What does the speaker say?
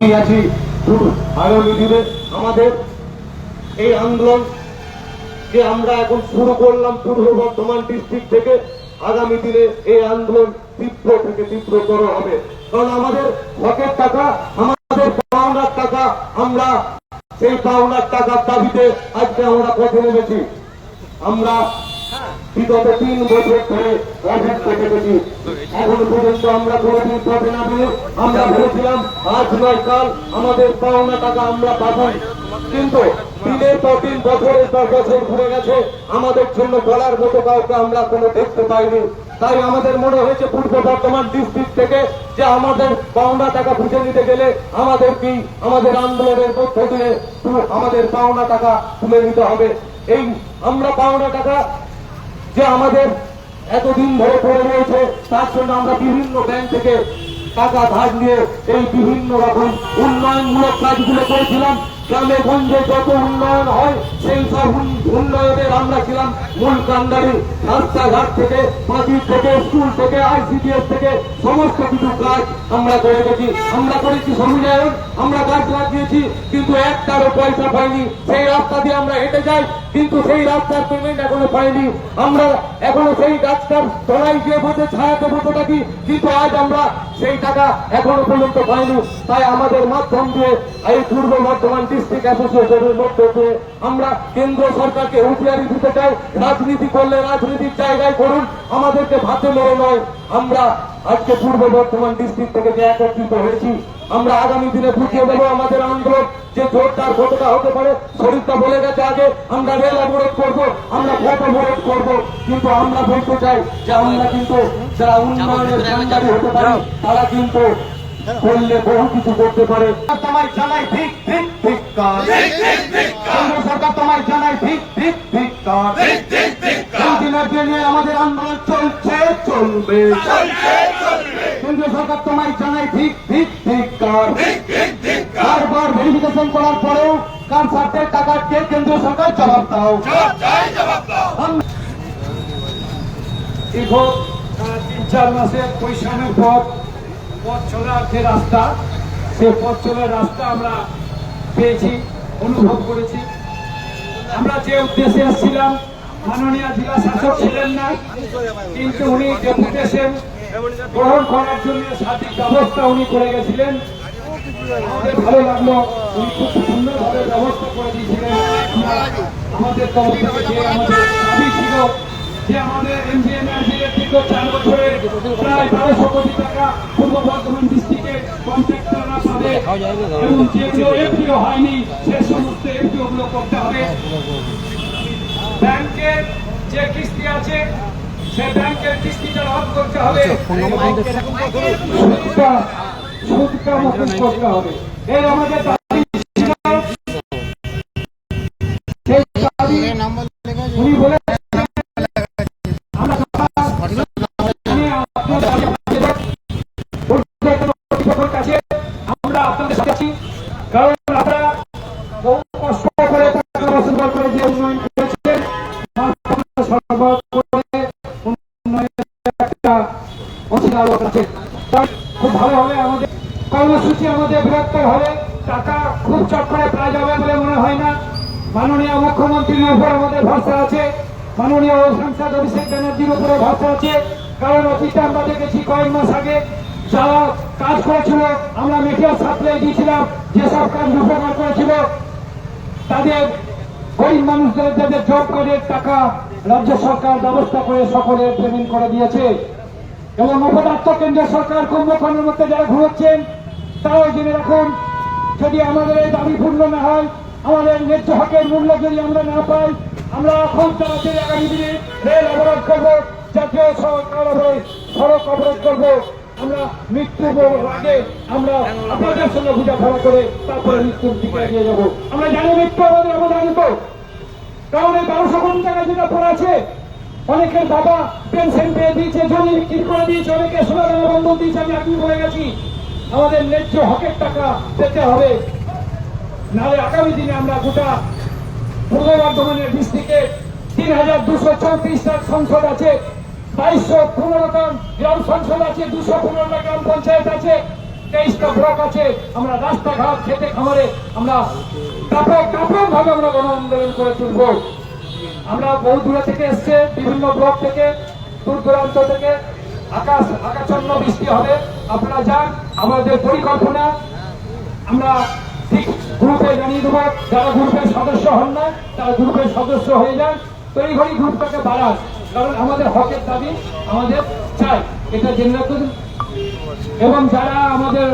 আছি আগামী দিনে আমাদের এই আন্দোলন যে আমরা এখন শুরু করলাম, পূর্ব বর্ধমান ডিস্ট্রিক্ট থেকে, আগামী দিনে এই আন্দোলন তীব্র থেকে তীব্রতর হবে। কারণ আমাদের হকের টাকা, আমাদের পাওনার টাকা, আমরা সেই পাওনার টাকার দাবিতে আজকে আমরা পথে নেমেছি। আমরা বিগত তিন বছর ধরে অসুস্থ থেকেছি। এখন পর্যন্ত আমরা কোনোদিন পথে না। পেয়ে আমরা ভেবেছিলাম, আজ নয় কাল আমাদের পাওনা টাকা আমরা পাবো কিন্তু দিনের পর দিন, বছরের পর বছর ঘুরে গেছে। আমাদের জন্য বলার মতো কাউকে আমরা কোনো দেখতে পাইনি। তাই আমাদের মনে হয়েছে পূর্ব বর্ধমান ডিস্ট্রিক্ট থেকে যে আমাদের পাওনা টাকা বুঝে নিতে গেলে আমাদের কি আমাদের আন্দোলনের মধ্য দিয়ে আমাদের পাওনা টাকা তুলে নিতে হবে? এই আমরা পাওনা টাকা যে আমাদের এতদিন ধরে পড়ে রয়েছে, তার জন্য আমরা বিভিন্ন ব্যাংক থেকে টাকা ধার নিয়ে এই বিভিন্ন রকম উন্নয়নমূলক কাজগুলো করেছিলাম। গ্রামে গঞ্জে যত উন্নয়ন হয়, সেই সব উন- উন্নয়নের আমরা ছিলাম মূল কান্ডারি রাস্তাঘাট থেকে মাটির থেকে, স্কুল থেকে, আইসিডিএস থেকে, সমস্ত কিছু কাজ আমরা করে গেছি। আমরা করেছি সমুদায়ন আমরা গাছ লাগিয়েছি, কিন্তু একটারও পয়সা পাইনি। সেই রাস্তা দিয়ে আমরা হেঁটে যাই, কিন্তু সেই রাস্তার পেমেন্ট এখনও পাইনি। আমরা এখনও সেই গাছটার তলায় গিয়ে বসে ছায়াতে বসে থাকি, কিন্তু আজ আমরা সেই টাকা এখনও পর্যন্ত পাইনি। তাই আমাদের মাধ্যম দিয়ে, এই পূর্ব বর্ধমান ডিস্ট্রিক্ট অ্যাসোসিয়েশনের মধ্য দিয়ে আমরা কেন্দ্র সরকারকে হুঁশিয়ারি দিতে চাই, রাজনীতি করলে রাজনীতির জায়গায় করুন, আমাদেরকে ভাতে মেরে নয়। আমরা আজকে পূর্ব বর্ধমান ডিস্ট্রিক্ট থেকে যে একত্রিত হয়েছি, আমরা আগামী দিনে বুঝিয়ে দেবো আমাদের আন্দোলন। যে জোরদার কতটা হতে পারে, শরীরটা বলে গেছে আগে, আমরা রেল অবরোধ করব, আমরা পথ অবরোধ করব। কিন্তু আমরা বলতে চাই যে আমরা কিন্তু যারা উন্নয়নের কান্ডারি হতে পারে, তারা কিন্তু করলে বহু কিছু করতে পারে। তোমার জানাই ঠিক ঠিক ঠিক। কেন্দ্র সরকার তোমার জানাই ঠিক ঠিক কাজ দিনের জন্য আমাদের আন্দোলন চলছে চলবে। কেন্দ্রীয় সরকার তোমায় জানাই ঠিক ঠিক ঠিক কার। বারবার ভেরিফিকেশন করার পরেও কনসার্টের টাকা কে কেন্দ্রীয় সরকার জবাব দাও। দীর্ঘ তিন চার মাসের পরিশ্রমের পর পথ চলার যে রাস্তা সেই পথ চলার রাস্তা আমরা পেয়েছি, অনুভব করেছি। আমরা যে উদ্দেশ্যে এসেছিলাম মাননীয় জেলা শাসক ছিলেন না, কিন্তু উনি ডেপুটেশন গ্রহণ করার জন্য সঠিক ব্যবস্থা উনি করে গেছিলেন। আমাদের ভালো লাগল, উনি খুব সুন্দরভাবে ব্যবস্থা করে দিয়েছিলেন। আমাদের তরফ থেকে আমাদের দাবি ছিল যে আমাদের এমজিএনআরজির দীর্ঘ চার বছরের প্রায় বারোশো কোটি টাকা পূর্ব বর্ধমান ডিস্ট্রিক্টে এবং যেগুলো এফপিও হয়নি সে সমস্ত এফপিও গুলো করতে হবে ব্যাংকের যে কিস্তি আছে সে ব্যাংকের কিস্তিটা রদ করতে হবে। সুদটা সুদটা মুকুব করতে হবে। এর আমাদের একটা অংশীদারও আছে। খুব ভালো হবে আমাদের কর্মসূচি আমাদের বৃহত্তর হবে। টাকা খুব চট করে প্রায় যাবে বলে মনে হয় না। মাননীয় মুখ্যমন্ত্রীর উপর আমাদের ভরসা আছে। মাননীয় সাংসদ অভিষেক ব্যানার্জির উপরে ভরসা আছে। কারণ অতীতে আমরা দেখেছি কয়েক মাস আগে যারা কাজ করেছিল, আমরা মিডিয়া সাপ্লাই দিয়েছিলাম, যেসব কাজ উপকার করেছিল, তাদের গরিব মানুষদের যাদের জব কার্ডের টাকা রাজ্য সরকার ব্যবস্থা করে সকলের পেমেন্ট করে দিয়েছে। এবং অপদার্থ কেন্দ্রীয় সরকার কুম্ভকর্ণের মধ্যে যারা ঘুরছেন তারাও জেনে রাখুন, যদি আমাদের এই দাবি পূর্ণ না হয়, আমাদের ন্যায্য হকের মূল্য যদি আমরা না পাই, আমরা এখন চালাতে আগামী দিনে রেল অবরোধ করব, জাতীয় সরকার অবরোধ, সড়ক অবরোধ করব। আমরা মৃত্যু আগে আমরা আপনাদের সঙ্গে বুঝাপড়া করে তারপরে মৃত্যুর দিকে এগিয়ে যাব। আমরা জানি মৃত্যু আমাদের অবদান কারণ এই বারোশো কোটি টাকা যেটা পড়ে আছে, অনেকের বাবা পেনশন পেয়ে দিয়েছে জমি বিক্রি করে দিয়েছে অনেকে সোনার বন্ধন দিয়েছে, আমি আপনি বলে গেছি। আমাদের ন্যায্য হকের টাকা পেতে হবে। নাহলে আগামী দিনে আমরা গোটা পূর্ব বর্ধমানের ডিস্ট্রিক্টে তিন হাজার দুশো চৌত্রিশটা সংসদ আছে, বাইশশো পনেরোটা গ্রাম সংসদ আছে, দুশো পনেরোটা গ্রাম পঞ্চায়েত আছে, তেইশটা ব্লক আছে। আমরা রাস্তাঘাট, খেতে খামারে আমরা ব্যাপক ব্যাপক ভাবে আমরা গণ আন্দোলন করে তুলব। আমরা বহু দূরে থেকে এসছে, বিভিন্ন ব্লক থেকে। দূর দূরান্ত থেকে আকাশ আকাশন্ন বৃষ্টি হবে। আপনারা যান, আমাদের পরিকল্পনা। আমরা গ্রুপে জানিয়ে দেবো, যারা গ্রুপের সদস্য হন না, তারা গ্রুপের সদস্য হয়ে যান। তৈরি গ্রুপটাকে বাড়ান, কারণ আমাদের হকের দাবি আমাদের চাই। এটা জেনে রাখুন। এবং যারা আমাদের